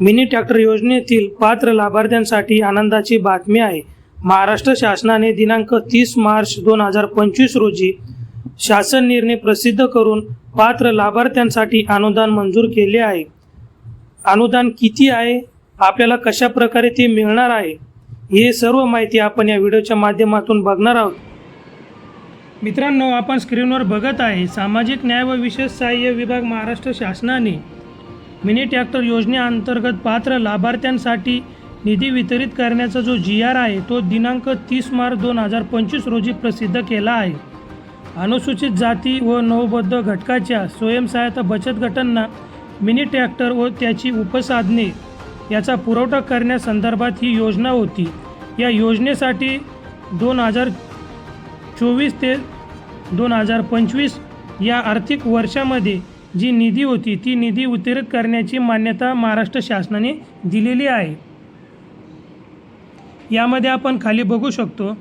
Mini tractor योजनेतील पात्र लाभार्थ्यांसाठी आनंदाची बातमी आहे. महाराष्ट्र शासनाने दिनांक तीस मार्च दोन हजार पंचवीस रोजी शासन निर्णय प्रसिद्ध करून पात्र लाभार्थ्यांसाठी अनुदान मंजूर केले आहे. अनुदान किती आहे? आपल्याला कशा प्रकारे ते मिळणार आहे? हे सर्व माहिती आपण या व्हिडिओच्या माध्यमातून बघणार आहोत. मित्रांनो आपण स्क्रीनवर बघत आहे सामाजिक न्याय व विशेष सहाय्य विभाग महाराष्ट्र शासनाने मिनी ट्रॅक्टर योजनेअंतर्गत पात्र लाभार्थ्यांसाठी निधी वितरित करण्याचा जो जी आर आहे तो दिनांक तीस मार्च दोन हजार पंचवीस रोजी प्रसिद्ध केला आहे. अनुसूचित जाती व नवबद्ध घटकाच्या स्वयंसहायता बचत गटांना मिनी ट्रॅक्टर व त्याची उपसाधने याचा पुरवठा करण्यासंदर्भात ही योजना होती. या योजनेसाठी दोन हजार चोवीस ते दोन हजार पंचवीस या आर्थिक वर्षामध्ये जी निधी होती ती निधी वितरित करण्याची मान्यता महाराष्ट्र शासनाने दिलेली आहे. यामध्ये आपण खाली बघू शकतो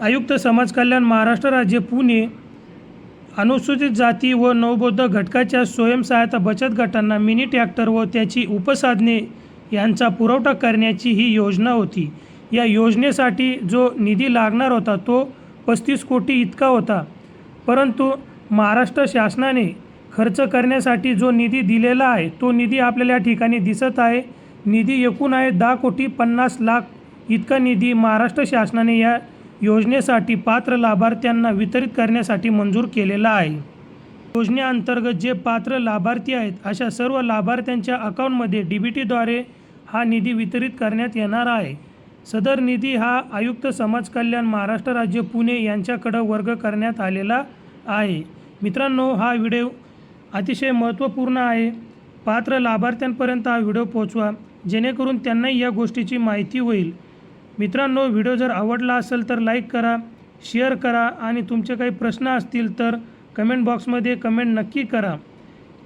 आयुक्त समाज कल्याण महाराष्ट्र राज्य पुणे अनुसूचित जाती व नवबौद्ध घटकाच्या स्वयंसहायता बचत गटांना मिनी ट्रॅक्टर व त्याची उपसाधने यांचा पुरवठा करण्याची ही योजना होती. या योजनेसाठी जो निधी लागणार होता तो पस्तीस कोटी इतका होता. परंतु महाराष्ट्र शासनाने खर्च करण्यासाठी जो निधी दिलेला आहे तो निधी आपल्याला या ठिकाणी दिसत आहे. निधी एकूण आहे दहा कोटी पन्नास लाख. इतका निधी महाराष्ट्र शासनाने या योजनेसाठी पात्र लाभार्थ्यांना वितरित करण्यासाठी मंजूर केलेला आहे. योजनेअंतर्गत जे पात्र लाभार्थी आहेत अशा सर्व लाभार्थ्यांच्या अकाउंटमध्ये डी बी टीद्वारे हा निधी वितरित करण्यात येणार आहे. सदर निधी हा आयुक्त समाज कल्याण महाराष्ट्र राज्य पुणे यांच्याकडं वर्ग करण्यात आलेला आहे. मित्रांनो हा व्हिडिओ अतिशय महत्त्वपूर्ण आहे. पात्र लाभार्थ्यांपर्यंत हा व्हिडिओ पोहोचवा. जेणेकरून त्यांनाही या गोष्टीची माहिती होईल. मित्रांनो व्हिडिओ जर आवडला असेल तर लाईक करा शेअर करा आणि तुमचे काही प्रश्न असतील तर कमेंट बॉक्समध्ये कमेंट नक्की करा.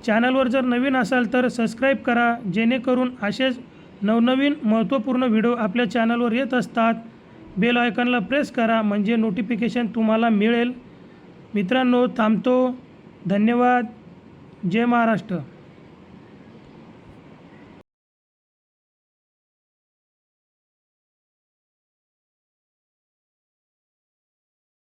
चॅनलवर जर नवीन असाल तर सबस्क्राईब करा जेणेकरून असेच नवनवीन महत्त्वपूर्ण व्हिडिओ आपल्या चॅनलवर येत असतात. बेल आयकॉनला प्रेस करा म्हणजे नोटिफिकेशन तुम्हाला मिळेल. मित्रांनो थांबतो. धन्यवाद. जय महाराष्ट्र.